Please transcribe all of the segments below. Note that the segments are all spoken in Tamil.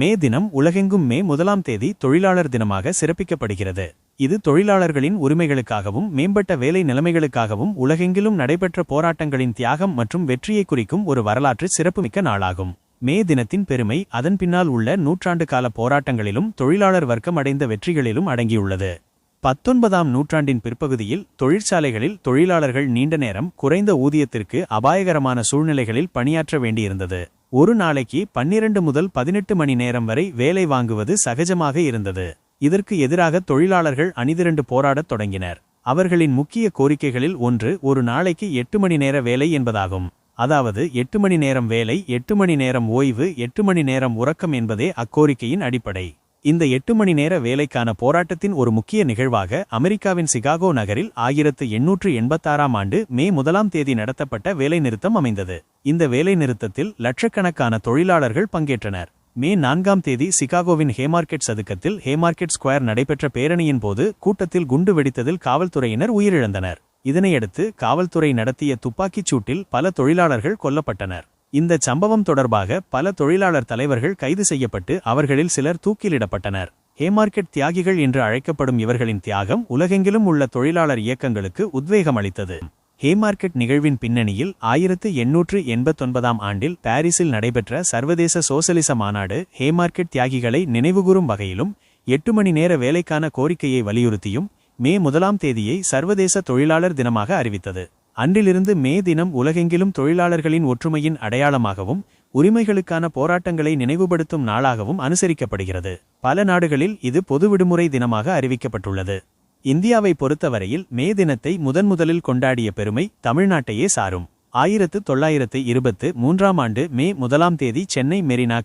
மே தினம் உலகெங்கும் மே முதலாம் தேதி தொழிலாளர் தினமாக சிறப்பிக்கப்படுகிறது. இது தொழிலாளர்களின் உரிமைகளுக்காகவும் மேம்பட்ட வேலை நிலைமைகளுக்காகவும் உலகெங்கிலும் நடைபெற்ற போராட்டங்களின் தியாகம் மற்றும் வெற்றியை குறிக்கும் ஒரு வரலாற்று சிறப்புமிக்க நாளாகும். மே தினத்தின் பெருமை அதன் பின்னால் உள்ள நூற்றாண்டு கால போராட்டங்களிலும் தொழிலாளர் வர்க்கம் அடைந்த வெற்றிகளிலும் அடங்கியுள்ளது. பத்தொன்பதாம் நூற்றாண்டின் பிற்பகுதியில் தொழிற்சாலைகளில் தொழிலாளர்கள் நீண்ட நேரம் குறைந்த ஊதியத்திற்கு அபாயகரமான சூழ்நிலைகளில் பணியாற்ற வேண்டியிருந்தது. ஒரு நாளைக்கு பன்னிரண்டு முதல் பதினெட்டு மணி நேரம் வரை வேலை வாங்குவது சகஜமாக இருந்தது. இதற்கு எதிராக தொழிலாளர்கள் அணிதிரண்டு போராடத் தொடங்கினர். அவர்களின் முக்கிய கோரிக்கைகளில் ஒன்று ஒரு நாளைக்கு எட்டு மணி நேர வேலை என்பதாகும். அதாவது எட்டு மணி நேரம் வேலை எட்டு மணி நேரம் ஓய்வு எட்டு மணி நேரம் உறக்கம் என்பதே அக்கோரிக்கையின் அடிப்படை. இந்த எட்டு மணி நேர வேலைக்கான போராட்டத்தின் ஒரு முக்கிய நிகழ்வாக அமெரிக்காவின் சிகாகோ நகரில் ஆயிரத்து எண்ணூற்று எண்பத்தாறாம் ஆண்டு மே முதலாம் தேதி நடத்தப்பட்ட வேலைநிறுத்தம் அமைந்தது. இந்த வேலைநிறுத்தத்தில் லட்சக்கணக்கான தொழிலாளர்கள் பங்கேற்றனர். மே நான்காம் தேதி சிகாகோவின் ஹேமார்க்கெட் சதுக்கத்தில் ஹேமார்க்கெட் ஸ்கொயர் நடைபெற்ற பேரணியின் போது கூட்டத்தில் குண்டு வெடித்ததில் காவல்துறையினர் உயிரிழந்தனர். இதனையடுத்து காவல்துறை நடத்திய துப்பாக்கிச் சூட்டில் பல தொழிலாளர்கள் கொல்லப்பட்டனர். இந்த சம்பவம் தொடர்பாக பல தொழிலாளர் தலைவர்கள் கைது செய்யப்பட்டு அவர்களில் சிலர் தூக்கிலிடப்பட்டனர். ஹேமார்க்கெட் தியாகிகள் என்று அழைக்கப்படும் இவர்களின் தியாகம் உலகெங்கிலும் உள்ள தொழிலாளர் இயக்கங்களுக்கு உத்வேகம் அளித்தது. ஹேமார்க்கெட் நிகழ்வின் பின்னணியில் ஆயிரத்து எண்ணூற்று எண்பத்தொன்பதாம் ஆண்டில் பாரிஸில் நடைபெற்ற சர்வதேச சோசலிச மாநாடு ஹேமார்க்கெட் தியாகிகளை நினைவுகூரும் வகையிலும் எட்டு மணி நேர வேலைக்கான கோரிக்கையை வலியுறுத்தியும் மே முதலாம் தேதியை சர்வதேச தொழிலாளர் தினமாக அறிவித்தது. அன்றிலிருந்து மே தினம் உலகெங்கிலும் தொழிலாளர்களின் ஒற்றுமையின் அடையாளமாகவும் உரிமைகளுக்கான போராட்டங்களை நினைவுபடுத்தும் நாளாகவும் அனுசரிக்கப்படுகிறது. பல நாடுகளில் இது பொது விடுமுறை தினமாக அறிவிக்கப்பட்டுள்ளது. இந்தியாவை பொறுத்தவரையில் மே தினத்தை முதன்முதலில் கொண்டாடிய பெருமை தமிழ்நாட்டையே சாரும். ஆயிரத்து தொள்ளாயிரத்து இருபத்து மூன்றாம் ஆண்டு மே முதலாம் தேதி சென்னை மெரினா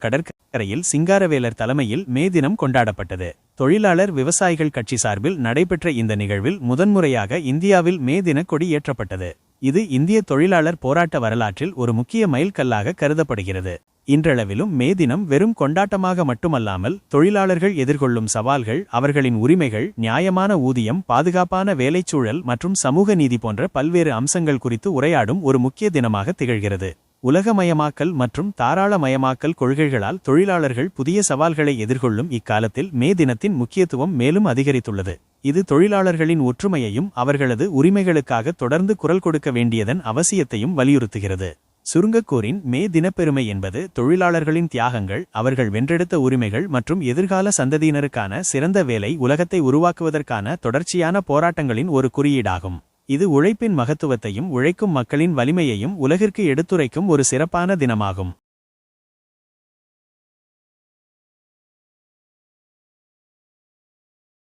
கடற்கரையில் சிங்காரவேலர் தலைமையில் மே தினம் கொண்டாடப்பட்டது. தொழிலாளர் விவசாயிகள் கட்சி சார்பில் நடைபெற்ற இந்த நிகழ்வில் முதன்முறையாக இந்தியாவில் மே தின கொடி ஏற்றப்பட்டது. இது இந்திய தொழிலாளர் போராட்ட வரலாற்றில் ஒரு முக்கிய மைல்கல்லாக கருதப்படுகிறது. இன்றளவிலும் மே தினம் வெறும் கொண்டாட்டமாக மட்டுமல்லாமல் தொழிலாளர்கள் எதிர்கொள்ளும் சவால்கள் அவர்களின் உரிமைகள் நியாயமான ஊதியம் பாதுகாப்பான வேலைச்சூழல் மற்றும் சமூக நீதி போன்ற பல்வேறு அம்சங்கள் குறித்து உரையாடும் ஒரு முக்கிய தினமாக திகழ்கிறது. உலகமயமாக்கல் மற்றும் தாராளமயமாக்கல் கொள்கைகளால் தொழிலாளர்கள் புதிய சவால்களை எதிர்கொள்ளும் இக்காலத்தில் மே தினத்தின் முக்கியத்துவம் மேலும் அதிகரித்துள்ளது. இது தொழிலாளர்களின் ஒற்றுமையையும் அவர்களது உரிமைகளுக்காக தொடர்ந்து குரல் கொடுக்க வேண்டியதன் அவசியத்தையும் வலியுறுத்துகிறது. சுருங்கக்கூரின் மே தினப்பெருமை என்பது தொழிலாளர்களின் தியாகங்கள் அவர்கள் வென்றெடுத்த உரிமைகள் மற்றும் எதிர்கால சந்ததியினருக்கான சிறந்த வேலை உலகத்தை உருவாக்குவதற்கான தொடர்ச்சியான போராட்டங்களின் ஒரு குறியீடாகும். இது உழைப்பின் மகத்துவத்தையும் உழைக்கும் மக்களின் வலிமையையும் உலகிற்கு எடுத்துரைக்கும் ஒரு சிறப்பான தினமாகும்.